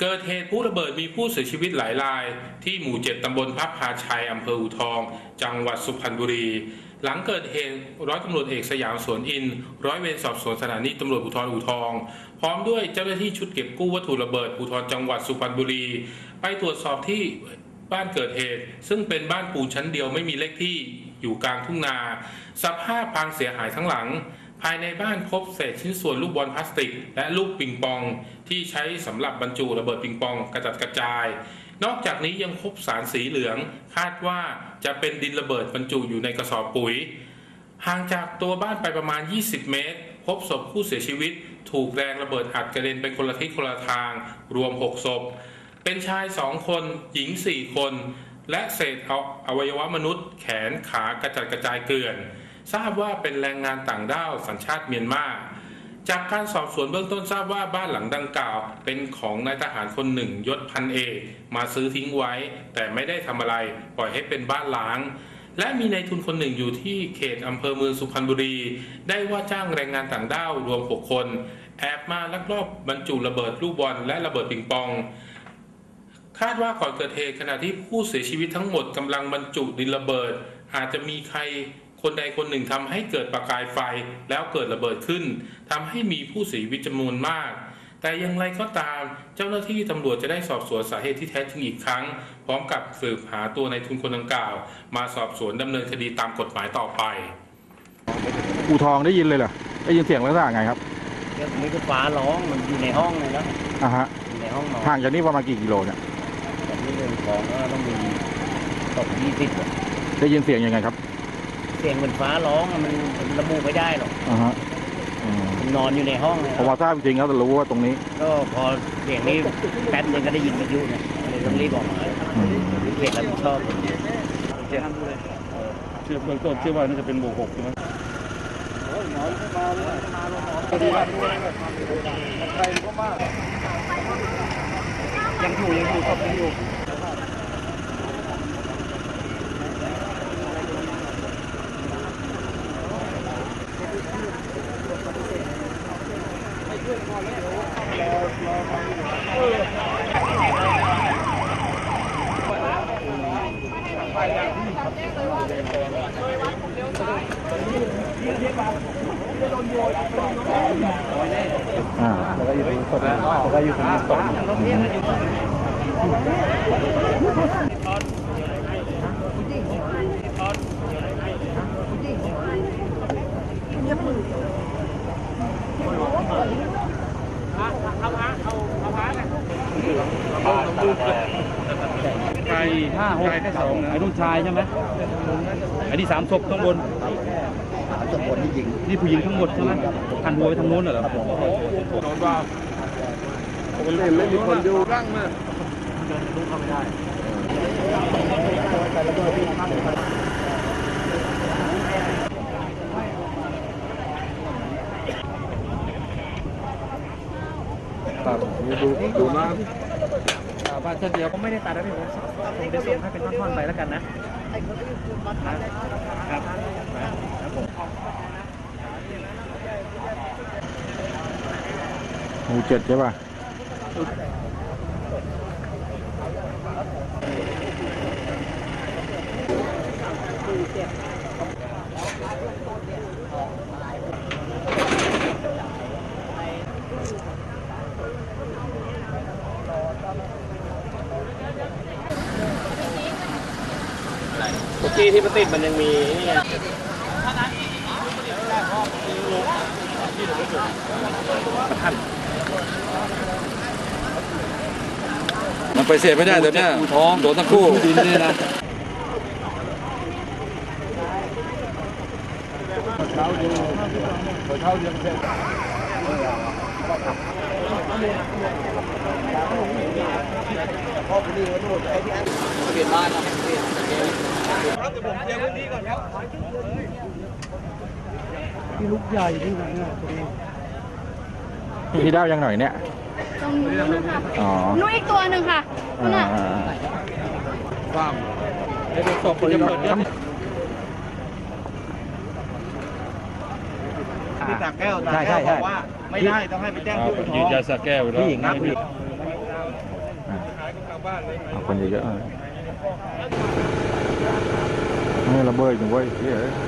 เกิดเหตุผู้ระเบิดมีผู้เสียชีวิตหลายราย ที่หมู่เจ็ดตำบลพับพาชัยอำเภออูทอง จังหวัดสุพรรณบุรี หลังเกิดเหตุร้อยตำรวจเอกสยามสวนอินร์ร้อยเวรสอบสวนสถานีตำรวจภูธรอูทอง พร้อมด้วยเจ้าหน้าที่ชุดเก็บกู้วัตถุระเบิดภูธรจังหวัดสุพรรณบุรี ไปตรวจสอบที่บ้านเกิดเหตุ ซึ่งเป็นบ้านปูนชั้นเดียวไม่มีเลขที่อยู่กลางทุ่งนา สภาพพังเสียหายทั้งหลัง ภายในบ้านพบเศษชิ้นส่วนลูกบอลพลาสติก และลูกปิงปองที่ใช้สำหรับบรรจุระเบิดปิงปองกระจัดกระจาย นอกจากนี้ยังพบสารสีเหลือง คาดว่าจะเป็นดินระเบิดบรรจุอยู่ในกระสอบปุ๋ย ห่างจากตัวบ้านไปประมาณ 20 เมตร พบศพผู้เสียชีวิต ถูกแรงระเบิดอัดกระเด็นเป็นคนละทิศคนละทาง รวม 6 ศพ เป็นชาย 2 คน หญิง 4 คน และเศษออวัยวะมนุษย์ แขนขากระจัดกระจายเกลื่อน ทราบว่าเป็นแรงงานต่างด้าวสัญชาติเมียนมาจากการสอบสวนเบื้องต้นทราบว่าบ้านหลังดังกล่าว เป็นของนายทหารคนหนึ่งยศพันเอกมาซื้อทิ้งไว้ แต่ไม่ได้ทำอะไรปล่อยให้เป็นบ้านล้าง และมีนายทุนคนหนึ่งอยู่ที่เขตอำเภอเมืองสุพรรณบุรี ได้ว่าจ้างแรงงานต่างด้าวรวม 6 คน แอบมาลักลอบบรรจุระเบิดลูกบอลและระเบิดปิงปอง คาดว่าก่อนเกิดเหตุขณะที่ผู้เสียชีวิตทั้งหมดกำลังบรรจุดินระเบิด อาจจะมีใคร คนใดคนหนึ่งทำให้เกิดประกายไฟแล้วเกิดระเบิดขึ้นทำให้มีผู้เสียชีวิตจำนวนมาก แต่อย่างไรก็ตาม เจ้าหน้าที่ตำรวจจะได้สอบสวนสาเหตุที่แท้จริงอีกครั้ง พร้อมกับสืบหาตัวในายทุนคนดังกล่าว มาสอบสวนดำเนินคดีตามกฎหมายต่อไปอูทองได้ยินเลยเหรอได้ยินเสียงลักษณะไงครับเดี๋ยวมีก็ฟ้าร้องมันอยู่ในห้องเลยนะอ่าฮะอยู่ในห้องนอนห่างจากนี่ประมาณกี่กิโลเนี่ยแต่ที่เรื่องของก็ต้องมีตกยี่สิบได้ยินเสียงยังไงครับ เสียงเหมือนฟ้าร้องอะมันมันระบุไม่ได้หรอกอ่าฮะอืมมันนอนอยู่ในห้องเลยพอมาทราบจริงๆแล้วจะรู้ว่าตรงนี้ก็พอเสียงนี้แป๊บนึงก็ได้ยินวิทยุเนี่ยเลยต้องรีบออกมาอืมเขตรับผิดชอบเชื่อเบื้องต้นเชื่อว่าน่าจะเป็นหมู่หกใช่ไหมยังอยู่ยังอยู่ยังอยู่ อ่าแล้วก็อยู่ตรงศพแล้วก็อยู่ตรงศ พชายห้าหกชายแค่สองนะไอ้นุ่นชายใช่ไหมไอ้นี่สามศพข้างบนสามบูรณ์ที่ยิงนี่ผู้หญิงทั้งหมดใช่ไหมหันหัวไปทางโน้นเหรอครับผมโดนว่าผมเห็นไม่มีคนดูร่างมาดูดูมาบ้าน เช่นเดียวผมไม่ได้ตัดแล้วพี่ผมผมจะส่งให้เป็นท่อนๆไปแล้วกันนะครับหมู่เจ็ดใช่ป่ะเจ็ด มื่อกี้ที่มันติดมันยังมีนี่ไงมันไปเสพไม่ได้แต่เนี้ยโดนทั้งคู่ดินนี่นะพี่ได้ยั งหน่อยเนี่ย ตรงนู้นนะคะอ๋อนู้นอีกตัวหนึ่งค่ะนู่นอ่าน่ะอ่าไอ้ศพคนจะเปิดเนี่ยที่ตากแก้วตากใช่แก้ใช่วบใช่อกว่าไม่ได้ต้องให้ไปแจ้งผู้ปกครยือนงยันสักแก้วแล้วผู้หญิงครับผู้หญิงเอาคนเยอะๆ เออไม่ระ